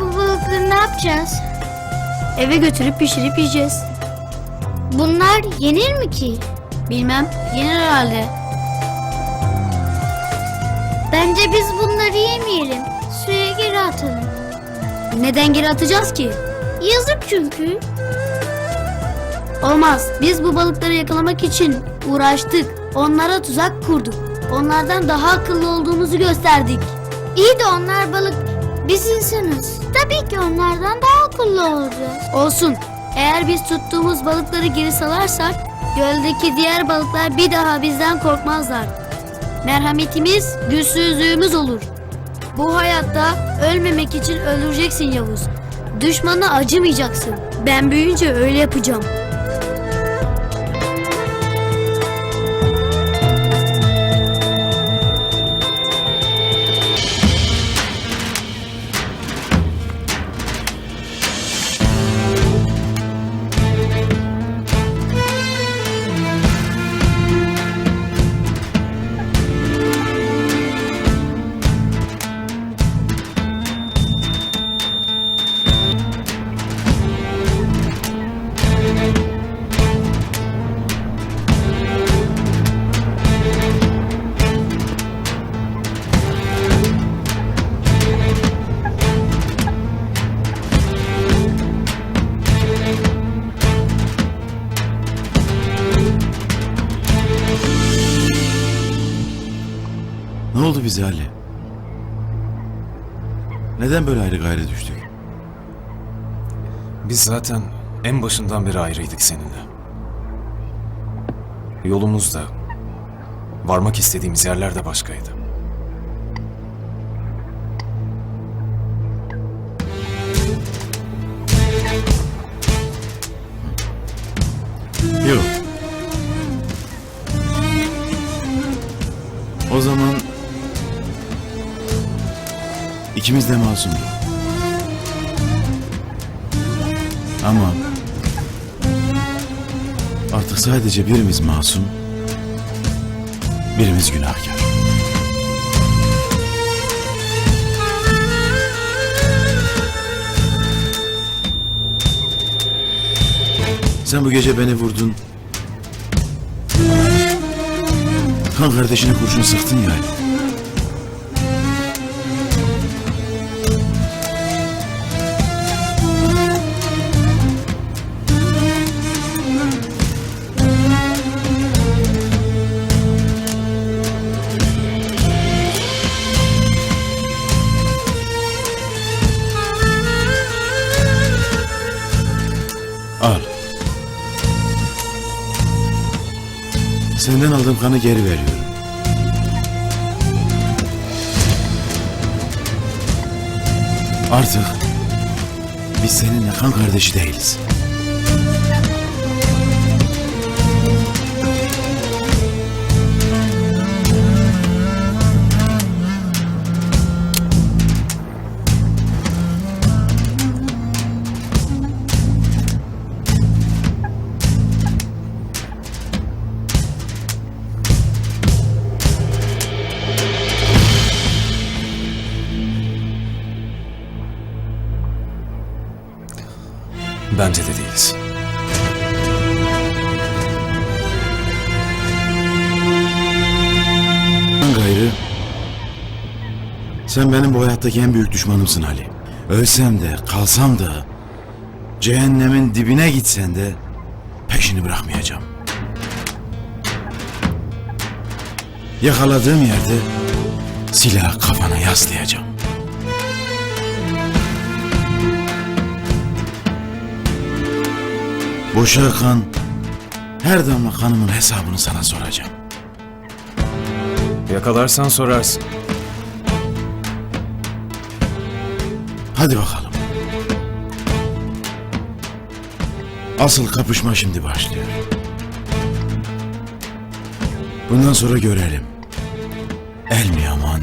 bu balıkları ne yapacağız? Eve götürüp pişirip yiyeceğiz. Bunlar yenir mi ki? Bilmem, yenir herhalde. Bence biz bunları yemeyelim. Suya geri atalım. Neden geri atacağız ki? Yazık çünkü. Olmaz. Biz bu balıkları yakalamak için uğraştık. Onlara tuzak kurduk. Onlardan daha akıllı olduğumuzu gösterdik. İyi de onlar balık. Biz insanız. Tabii ki onlardan daha akıllı olacağız. Olsun. Eğer biz tuttuğumuz balıkları geri salarsak göldeki diğer balıklar bir daha bizden korkmazlar. Merhametimiz güçsüzlüğümüz olur. Bu hayatta ölmemek için öldüreceksin Yavuz. Düşmana acımayacaksın. Ben büyüyünce öyle yapacağım. Oldu bize Ali? Neden böyle ayrı gayrı düştük? Biz zaten en başından beri ayrıydık seninle. Yolumuz da, varmak istediğimiz yerler de başkaydı. Yok. O zaman ikimiz de masumduk. Ama artık sadece birimiz masum, birimiz günahkar. Sen bu gece beni vurdun. Kan kardeşine kurşun sıktın yani. Senden aldığım kanı geri veriyorum. Artık biz seninle kan kardeşi değiliz. Bence de değiliz. Gayrı sen benim bu hayattaki en büyük düşmanımsın Ali. Ölsem de kalsam da cehennemin dibine gitsen de peşini bırakmayacağım. Yakaladığım yerde silah kafana yaslayacağım. Boşa akan her damla kanımın hesabını sana soracağım. Yakalarsan sorarsın. Hadi bakalım. Asıl kapışma şimdi başlıyor. Bundan sonra görelim. El mi yaman,